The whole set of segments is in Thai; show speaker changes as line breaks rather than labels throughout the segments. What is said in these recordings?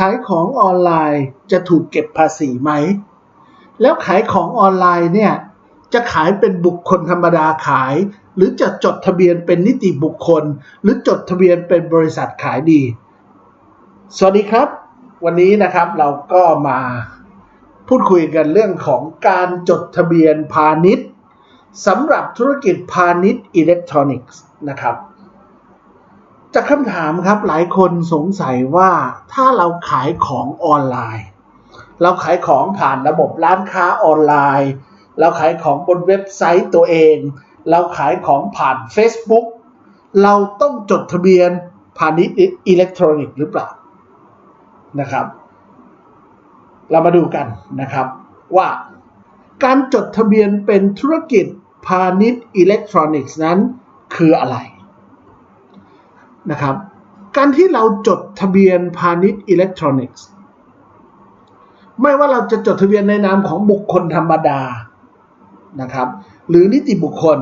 ขายของออนไลน์จะถูกเก็บภาษีไหม แล้วขายของออนไลน์เนี่ยจะขายเป็นบุคคลธรรมดาขาย หรือจะจดทะเบียนเป็นนิติบุคคล หรือจดทะเบียนเป็นบริษัทขายดี สวัสดีครับ วันนี้นะครับเราก็มาพูดคุยกันเรื่องของการจดทะเบียนพาณิชย์สำหรับธุรกิจพาณิชย์อิเล็กทรอนิกส์นะครับ จากคำถามครับหลายคนสงสัยว่าถ้าเราขายของออนไลน์ เราขายของผ่านระบบร้านค้าออนไลน์ เราขายของบนเว็บไซต์ตัวเอง เราขายของผ่าน Facebook เราต้องจดทะเบียนพาณิชย์อิเล็กทรอนิกส์หรือเปล่านะครับ เรามาดูกันนะครับว่าการจดทะเบียนเป็นธุรกิจพาณิชย์อิเล็กทรอนิกส์นั้นคืออะไร นะครับ การที่เราจดทะเบียนพาณิชย์อิเล็กทรอนิกส์ ไม่ว่าเราจะจดทะเบียนในนามของบุคคลธรรมดานะครับ หรือนิติบุคคล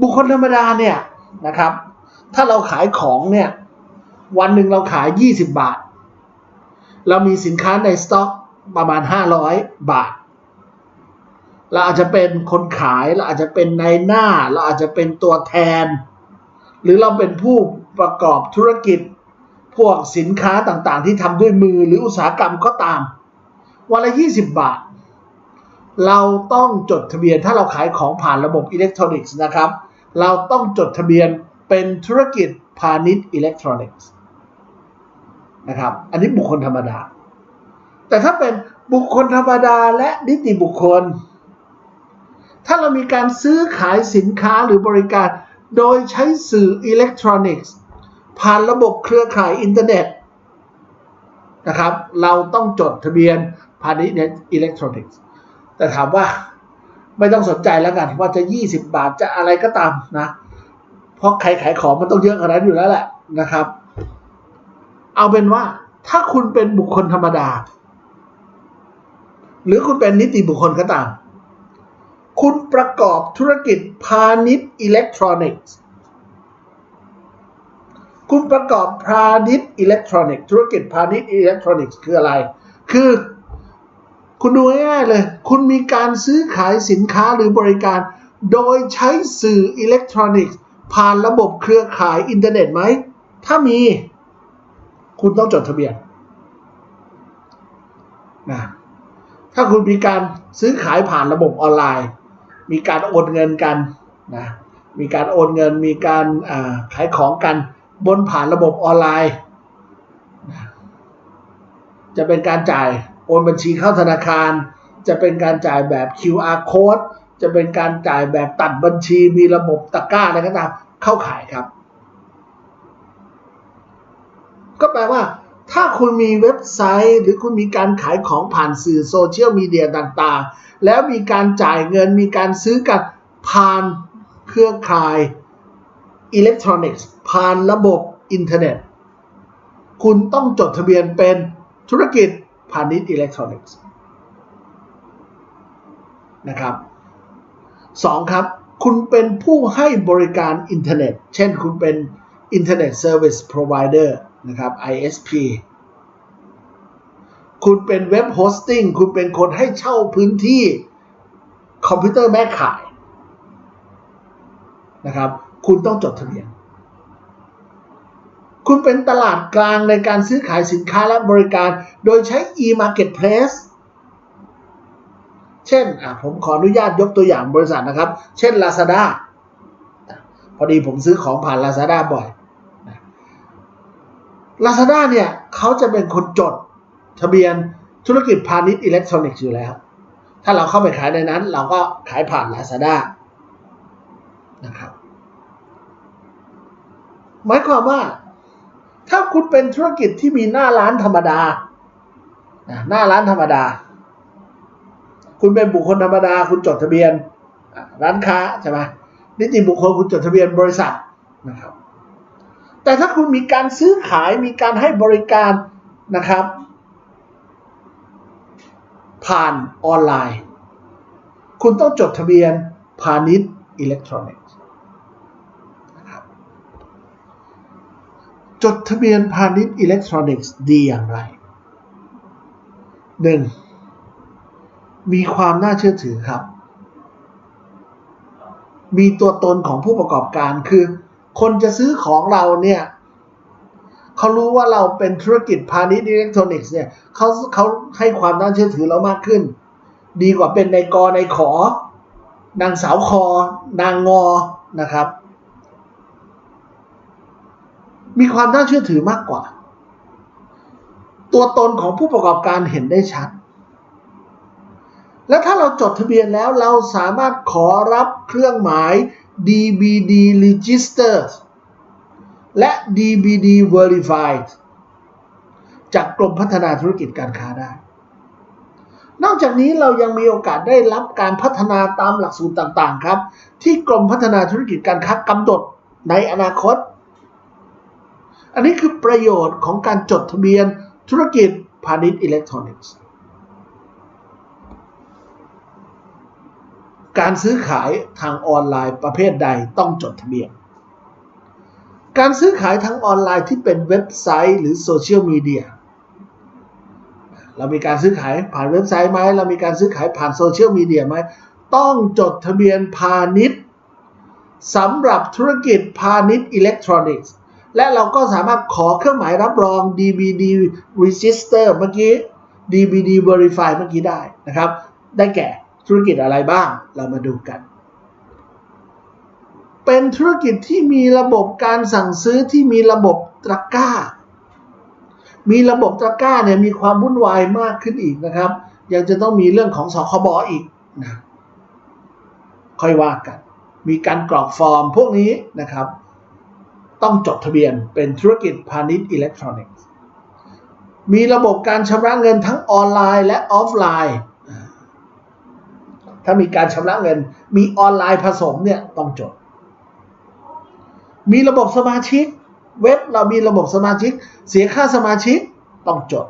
บุคคลธรรมดาเนี่ยนะครับ ถ้าเราขายของเนี่ยวันหนึ่งเราขาย 20 บาท เรามีสินค้าในสต็อกประมาณ 500 บาท เราอาจจะเป็นคนขาย เราอาจจะเป็นในหน้า เราอาจจะเป็นตัวแทน หรือเราเป็นผู้ประกอบธุรกิจ พวกสินค้าต่างๆ ที่ทำด้วยมือหรืออุตสาหกรรมก็ตาม วันละ 20 บาท เราต้องจดทะเบียนถ้าเราขายของผ่านระบบอิเล็กทรอนิกส์นะครับ เราต้องจดทะเบียนเป็นธุรกิจพาณิชย์อิเล็กทรอนิกส์นะครับ อันนี้บุคคลธรรมดา แต่ถ้าเป็นบุคคลธรรมดาและนิติบุคคล ถ้าเรามีการซื้อขายสินค้าหรือบริการ โดยใช้สื่ออิเล็กทรอนิกส์ ผ่านระบบเครือข่ายอินเทอร์เน็ตนะครับ เราต้องจดทะเบียนพาณิชย์อิเล็กทรอนิกส์ แต่ถามว่าไม่ต้องสนใจแล้วกันว่าจะ 20 บาทจะอะไรก็ตามนะ เพราะใครขายของมันต้องเยอะขนาดอยู่แล้วแหละนะครับ เอาเป็นว่าถ้าคุณเป็นบุคคลธรรมดา หรือคุณเป็นนิติบุคคลก็ตาม คุณประกอบธุรกิจพาณิชย์อิเล็กทรอนิกส์ คุณประกอบพาณิชย์อิเล็กทรอนิกส์ธุรกิจพาณิชย์อิเล็กทรอนิกส์คืออะไร คือคุณดูง่ายๆเลย คุณมีการซื้อขายสินค้าหรือบริการ โดยใช้สื่ออิเล็กทรอนิกส์ผ่านระบบเครือข่ายอินเทอร์เน็ตไหม ถ้ามี คุณต้องจดทะเบียนนะถ้าคุณมีการซื้อขายผ่านระบบออนไลน์ มีการโอนเงินกันนะมีการโอนเงิน มีการขายของกัน บนผ่านระบบออนไลน์ จะเป็นการจ่ายโอนบัญชีเข้าธนาคาร จะเป็นการจ่ายแบบ QR code จะเป็นการจ่ายแบบตัดบัญชีมีระบบตะกร้าอะไรก็ตามเข้าขายครับ ก็แปลว่า ถ้าคุณมีเว็บไซต์ หรือคุณมีการขายของผ่านสื่อโซเชียลมีเดียต่างๆ แล้วมีการจ่ายเงินมีการซื้อกันผ่านเครือข่ายอิเล็กทรอนิกส์ผ่านระบบอินเทอร์เน็ต คุณต้องจดทะเบียนเป็นธุรกิจพาณิชย์อิเล็กทรอนิกส์นะครับสองครับ คุณเป็นผู้ให้บริการอินเทอร์เน็ต เช่นคุณเป็น Internet Service Provider น นะครับ ISP คุณเป็นเว็บโฮสติ้งคุณเป็นคนให้เช่าพื้นที่คอมพิวเตอร์แม่ขายนะครับ คุณต้องจดทะเบียน คุณเป็นตลาดกลางในการซื้อขายสินค้าและบริการ โดยใช้ e-marketplace เช่นผมขออนุญาตยกตัวอย่างบริษัทนะครับ เช่น Lazada พอดีผมซื้อของผ่าน Lazada บ่อย Lazada เนี่ยเขาจะเป็นคนจดทะเบียนธุรกิจพาณิชย์อิเล็กทรอนิกส์อยู่แล้ว ถ้าเราเข้าไปขายในนั้น เราก็ขายผ่าน Lazada นะครับหมายความว่า ถ้าคุณเป็นธุรกิจที่มีหน้าร้านธรรมดา หน้าร้านธรรมดา คุณเป็นบุคคลธรรมดา คุณจดทะเบียน ร้านค้าใช่ไหมนิติบุคคลคุณจดทะเบียนบริษัทนะครับ แต่ถ้าคุณมีการซื้อขายมีการให้บริการนะครับ ผ่านออนไลน์ คุณต้องจดทะเบียนพาณิชย์อิเล็กทรอนิกส์จดทะเบียนพาณิชย์อิเล็กทรอนิกส์ดีอย่างไร 1. มีความน่าเชื่อถือครับ มีตัวตนของผู้ประกอบการคือ คนจะซื้อของเราเนี่ยเขารู้ว่าเราเป็นธุรกิจพาณิชย์อิเล็กทรอนิกส์เนี่ยเขาเขาให้ความน่าเชื่อถือเรามากขึ้น ดีกว่าเป็นในกในขอ นางสาวคอ นางงอนะครับ มีความน่าเชื่อถือมากกว่า ตัวตนของผู้ประกอบการเห็นได้ชัด และถ้าเราจดทะเบียนแล้วเราสามารถขอรับเครื่องหมาย DBD Registered และ DBD Verified จากกรมพัฒนาธุรกิจการค้าได้ นอกจากนี้เรายังมีโอกาสได้รับการพัฒนาตามหลักสูตรต่างๆ ครับ ที่กรมพัฒนาธุรกิจการค้ากำหนดในอนาคต อันนี้คือประโยชน์ของการจดทะเบียนธุรกิจพาณิชย์อิเล็กทรอนิกส์ การซื้อขายทางออนไลน์ประเภทใดต้องจดทะเบียน การซื้อขายทางออนไลน์ที่เป็นเว็บไซต์หรือโซเชียลมีเดียเรามีการซื้อขายผ่านเว็บไซต์ไหมเรามีการซื้อขายผ่านโซเชียลมีเดียไหมต้องจดทะเบียนพาณิชย์สำหรับธุรกิจพาณิชย์อิเล็กทรอนิกส์ และเราก็สามารถขอเครื่องหมายรับรอง DBD Register เมื่อกี้ DBD Verify เมื่อกี้ได้นะครับ ได้แก่ ธุรกิจอะไรบ้างเรามาดูกัน เป็นธุรกิจที่มีระบบการสั่งซื้อที่มีระบบตะกร้า มีระบบตะกร้าเนี่ยมีความวุ่นวายมากขึ้นอีกนะครับ ยังจะต้องมีเรื่องของสคบออีกนะค่อยว่ากัน มีการกรอกฟอร์มพวกนี้นะครับ ต้องจดทะเบียนเป็นธุรกิจพาณิชย์อิเล็กทรอนิกส์มีระบบการชำระเงินทั้งออนไลน์และออฟไลน์ ถ้ามีการชำระเงิน มีออนไลน์ผสมเนี่ยต้องจด มีระบบสมาชิก เว็บเรามีระบบสมาชิก เสียค่าสมาชิกต้องจด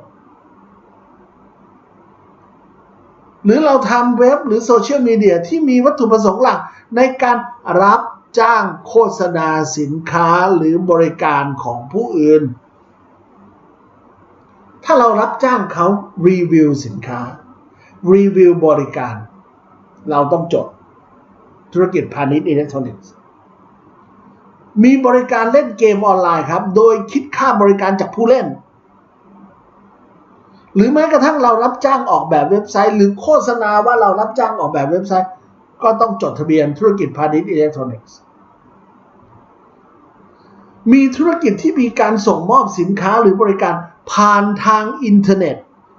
หรือเราทำเว็บหรือโซเชียลมีเดียที่มีวัตถุประสงค์หลักในการรับจ้างโฆษณาสินค้าหรือบริการของผู้อื่น ถ้าเรารับจ้างเขารีวิวสินค้า รีวิวบริการ เราต้องจดธุรกิจพาณิชย์อิเล็กทรอนิกส์ มีบริการเล่นเกมออนไลน์ครับ โดยคิดค่าบริการจากผู้เล่น หรือแม้กระทั่งเรารับจ้างออกแบบเว็บไซต์ หรือโฆษณาว่าเรารับจ้างออกแบบเว็บไซต์ ก็ต้องจดทะเบียนธุรกิจพาณิชย์อิเล็กทรอนิกส์มีธุรกิจที่มีการส่งมอบสินค้าหรือบริการผ่านทางอินเทอร์เน็ต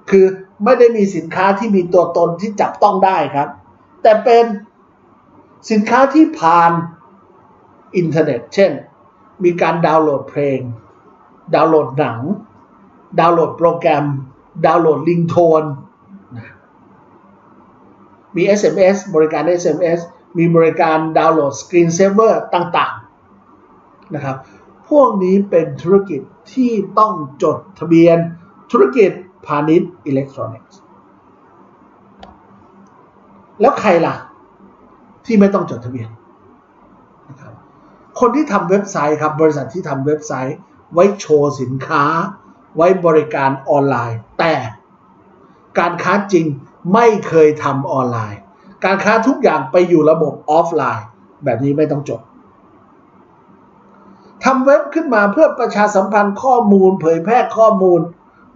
คือไม่ได้มีสินค้าที่มีตัวตนที่จับต้องได้ครับ แต่เป็นสินค้าที่ผ่านอินเทอร์เน็ต เช่น มีการดาวน์โหลดเพลง ดาวน์โหลดหนัง ดาวน์โหลดโปรแกรม ดาวน์โหลดลิงโทน มี SMS บริการ SMS มีบริการดาวน์โหลดสกรีนเซเวอร์ต่างๆนะครับ พวกนี้เป็นธุรกิจที่ต้องจดทะเบียนธุรกิจพาณิชย์อิเล็กทรอนิกส์ แล้วใครล่ะ ที่ไม่ต้องจดทะเบียนนะครับคนที่ทำเว็บไซต์ครับ บริษัทที่ทำเว็บไซต์ ไว้โชว์สินค้า ไว้บริการออนไลน์ แต่การค้าจริงไม่เคยทำออนไลน์ การค้าทุกอย่างไปอยู่ระบบออฟไลน์ แบบนี้ไม่ต้องจดทำเว็บขึ้นมาเพื่อประชาสัมพันธ์ข้อมูล เผยแพร่ข้อมูล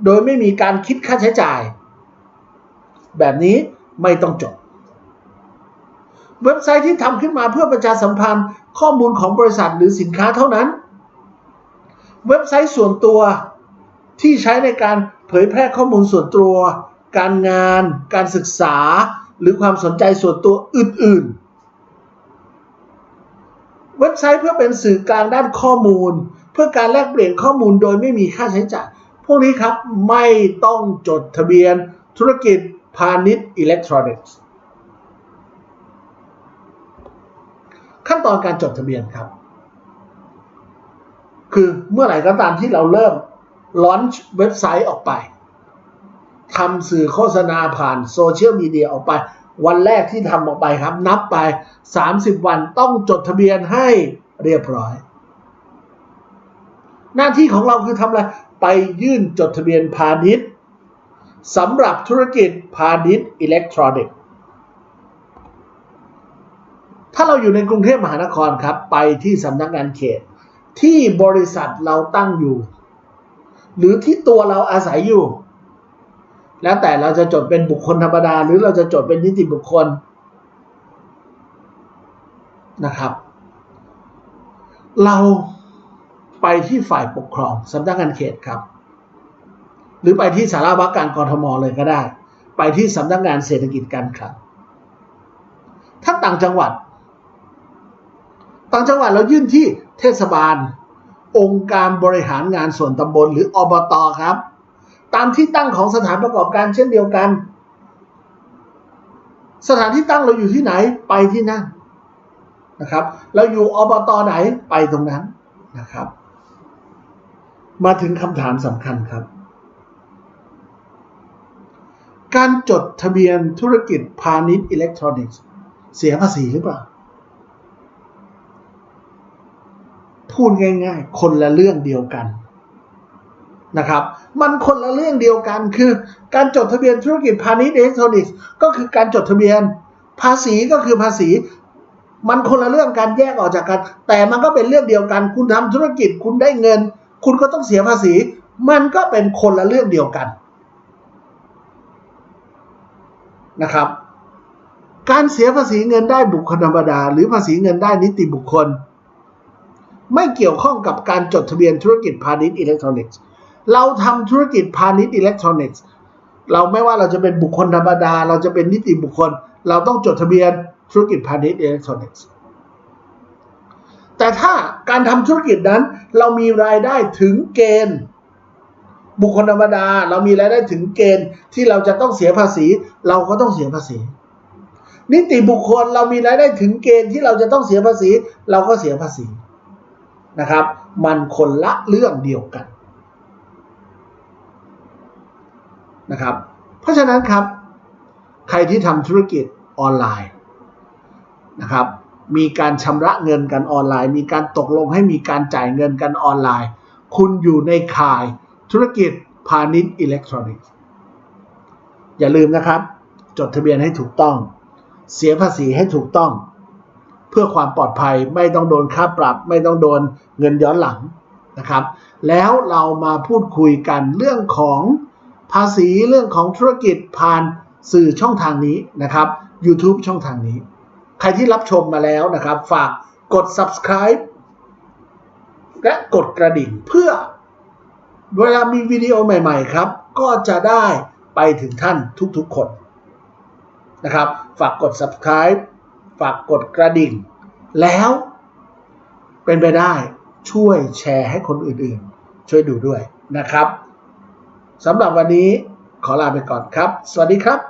โดยไม่มีการคิดค่าใช้จ่าย แบบนี้ไม่ต้องจด เว็บไซต์ที่ทำขึ้นมาเพื่อประชาสัมพันธ์ข้อมูลของบริษัทหรือสินค้าเท่านั้น เว็บไซต์ส่วนตัวที่ใช้ในการเผยแพร่ข้อมูลส่วนตัว การงาน การศึกษา หรือความสนใจส่วนตัวอื่น ๆ เว็บไซต์เพื่อเป็นสื่อกลางด้านข้อมูล เพื่อการแลกเปลี่ยนข้อมูลโดยไม่มีค่าใช้จ่าย พวกนี้ครับไม่ต้องจดทะเบียนธุรกิจพาณิชย์อิเล็กทรอนิกส์ ขั้นตอนการจดทะเบียนครับ คือเมื่อไหร่ก็ตามที่เราเริ่มลอนช์เว็บไซต์ออกไปทำสื่อโฆษณาผ่านโซเชียลมีเดียออกไป วันแรกที่ทำออกไปครับ นับไป 30 วันต้องจดทะเบียนให้เรียบร้อย หน้าที่ของเราคือทำอะไร ไปยื่นจดทะเบียนพาณิชย์สำหรับธุรกิจพาณิชย์อิเล็กทรอนิกส์ ถ้าเราอยู่ในกรุงเทพมหานครครับ ไปที่สำนักงานเขต ที่บริษัทเราตั้งอยู่ หรือที่ตัวเราอาศัยอยู่ แล้วแต่เราจะจดเป็นบุคคลธรรมดา หรือเราจะจดเป็นนิติบุคคลนะครับ เราไปที่ฝ่ายปกครองสำนักงานเขตครับ หรือไปที่สาราว่าการกรทมเลยก็ได้ ไปที่สำนักงานเศรษฐกิจการคลังถ้าต่างจังหวัด ต่างจังหวัดเรายื่นที่เทศบาล องค์การบริหารงานส่วนตำบลหรืออบตครับ ตามที่ตั้งของสถานประกอบการเช่นเดียวกัน สถานที่ตั้งเราอยู่ที่ไหนไปที่นั่นนะครับ เราอยู่อบตไหนไปตรงนั้นนะครับ มาถึงคำถามสำคัญครับ การจดทะเบียนธุรกิจพาณิชย์อิเล็กทรอนิกส์ เสียภาษีหรือเปล่า พูดง่าย ๆ คนละเรื่องเดียวกันนะครับ มันคนละเรื่องเดียวกันคือการจดทะเบียนธุรกิจพาณิชย์อิเล็กทรอนิกส์ก็คือการจดทะเบียน ภาษีก็คือภาษี มันคนละเรื่องการแยกออกจากกัน แต่มันก็เป็นเรื่องเดียวกัน คุณทำธุรกิจคุณได้เงิน คุณก็ต้องเสียภาษี มันก็เป็นคนละเรื่องเดียวกันนะครับ การเสียภาษีเงินได้บุคคลธรรมดา หรือภาษีเงินได้นิติบุคคล ไม่เกี่ยวข้องกับการจดทะเบียนธุรกิจพาณิชย์อิเล็กทรอนิกส์ เราทำธุรกิจพาณิชย์อิเล็กทรอนิกส์ เราไม่ว่าเราจะเป็นบุคคลธรรมดา เราจะเป็นนิติบุคคล เราต้องจดทะเบียนธุรกิจพาณิชย์อิเล็กทรอนิกส์ แต่ถ้าการทำธุรกิจนั้น เรามีรายได้ถึงเกณฑ์ บุคคลธรรมดา เรามีรายได้ถึงเกณฑ์ที่เราจะต้องเสียภาษี เราก็ต้องเสียภาษีนิติบุคคลเรามีรายได้ถึงเกณฑ์ที่เราจะต้องเสียภาษี เราก็เสียภาษี นะครับ มันคนละเรื่องเดียวกันนะครับ เพราะฉะนั้นครับ ใครที่ทำธุรกิจออนไลน์นะครับ มีการชำระเงินกันออนไลน์ มีการตกลงให้มีการจ่ายเงินกันออนไลน์ คุณอยู่ในข่ายธุรกิจพาณิชย์อิเล็กทรอนิกส์ อย่าลืมนะครับ จดทะเบียนให้ถูกต้อง เสียภาษีให้ถูกต้อง เพื่อความปลอดภัยไม่ต้องโดนค่าปรับ ไม่ต้องโดนเงินย้อนหลังนะครับ แล้วเรามาพูดคุยกันเรื่องของภาษีเรื่องของธุรกิจผ่านสื่อช่องทางนี้นะครับ YouTube ช่องทางนี้ ใครที่รับชมมาแล้วนะครับ ฝากกด subscribe และกดกระดิ่งเพื่อเวลามีวิดีโอใหม่ ๆ ครับ ก็จะได้ไปถึงท่านทุกๆคนนะครับ ฝากกด subscribe ฝากกดกระดิ่ง แล้วเป็นไปได้ช่วยแชร์ให้คนอื่นๆ ช่วยดูด้วยนะครับสำหรับวันนี้ขอลาไปก่อนครับ สวัสดีครับ